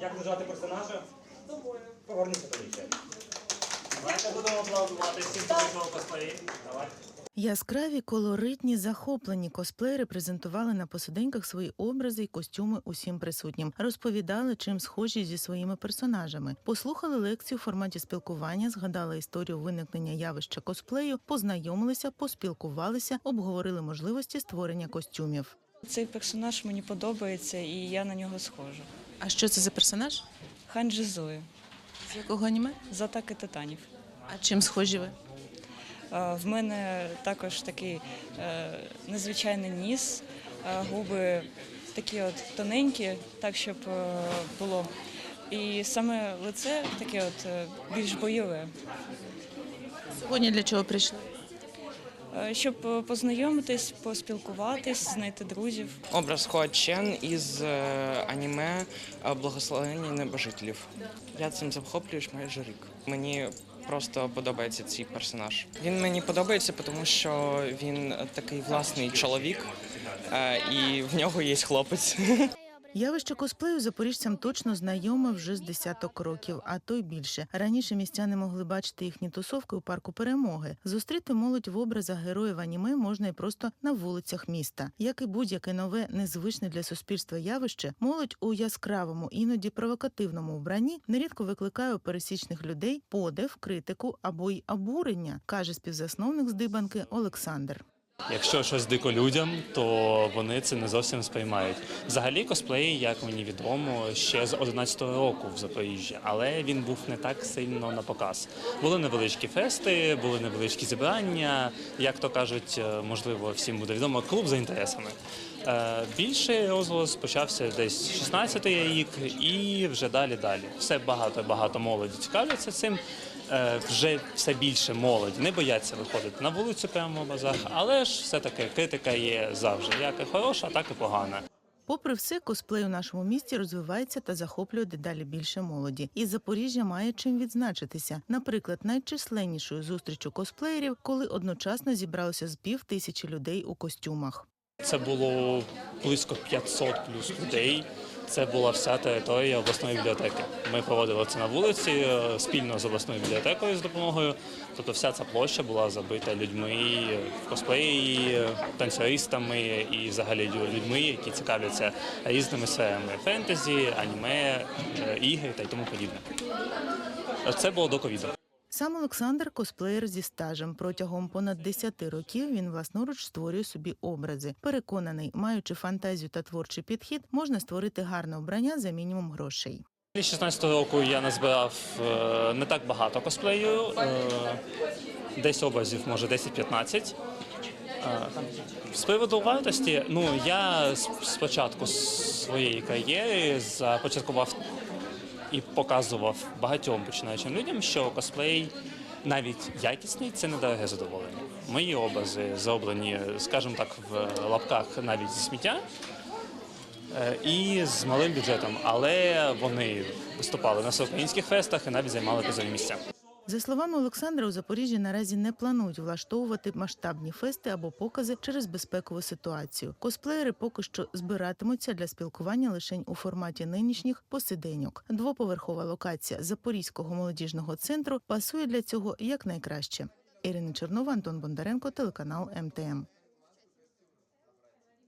Як назвати персонажа? Поверніться повітря. Давайте будемо аплодувати всім, хто вийшов косплеї. Давайте. Яскраві, колоритні, захоплені косплеєри презентували на посиденьках свої образи і костюми усім присутнім, розповідали, чим схожі зі своїми персонажами, послухали лекцію в форматі спілкування, згадали історію виникнення явища косплею, познайомилися, поспілкувалися, обговорили можливості створення костюмів. Цей персонаж мені подобається і я на нього схожа. А що це за персонаж? Ханджі Зої З якого аніме? з атаки титанів. А чим схожі ви? Е, В мене також такий е, незвичайний ніс, е, губи такі от тоненькі, так щоб було. І саме лице таке от більш бойове. Сьогодні для чого прийшли? Е, Щоб е, познайомитись, поспілкуватись, знайти друзів. Образ Хуа Чен із е, аніме Благословення небожителів. Я цим захоплююсь майже рік. Мені просто подобається цей персонаж. Він мені подобається, тому що він такий власний чоловік, і в нього є хлопець. Явище косплею запоріжцям точно знайоме вже з десяток років, а то й більше. Раніше містяни могли бачити їхні тусовки у парку перемоги. Зустріти молодь в образах героїв аніме можна і просто на вулицях міста. Як і будь-яке нове, незвичне для суспільства явище, молодь у яскравому, іноді провокативному вбранні нерідко викликає у пересічних людей подив, критику або й обурення, каже співзасновник здибанки Олександр. Якщо щось дико людям, то вони це не зовсім сприймають. Взагалі, косплей, як мені відомо, ще з 11-го року в Запоріжжі, але він був не так сильно на показ. Були невеличкі фести, були невеличкі зібрання. Як то кажуть, е, можливо, всім буде відомо, клуб за інтересами. Е, Більший розголос почався десь 16-й рік і вже далі далі. Все багато багато молоді цікавляться цим. Е, Вже все більше молоді не бояться виходити на вулицю прямо в базах, але ж все-таки критика є завжди, як і хороша, так і погана. Попри все, косплей у нашому місті розвивається та захоплює дедалі більше молоді. І Запоріжжя має чим відзначитися. Наприклад, найчисленнішою зустрічю косплеєрів, коли одночасно зібралося з пів тисячі людей у костюмах. Це було близько 500 плюс людей. Це була вся територія обласної бібліотеки. Ми проводили це на вуliці е, спільно з обласною бібліотекою з допомогою. Тобто вся ця площа була забита людьми в косплеї, танцюристами і взагалі людьми, які цікавляться різними сферами фентезі, аніме, е, ігри та й тому подібне. Це було до ковіду. Сам Олександр косплеєр зі стажем. Протягом понад 10 років він власноруч створює собі образи. Переконаний, маючи фантазію та творчий підхід, можна створити гарне обрання за мінімум грошей. З 16 року я назбирав е, не так багато косплею, е, десь образів, може 10-15. Е, З приводу вартості, ну я спочатку своєї кар'єри започаткував і показував багатьом починаючим людям, що косплей навіть якісний це недороге задоволення. Мої образи зроблені, скажімо так, в лапках навіть зі сміття. Е, і з малим бюджетом, але вони виступали на всеукраїнських фестах і навіть займали призові місця. За словами Олександра, у Запоріжжі наразі не планують влаштовувати масштабні фести або покази через безпекову ситуацію. Косплеєри поки що збиратимуться для спілкування лише у форматі нинішніх посиденьок. Двоповерхова локація Запорізького молодіжного центру пасує для цього якнайкраще. Ірина Чернова, Антон Бондаренко, телеканал МТМ.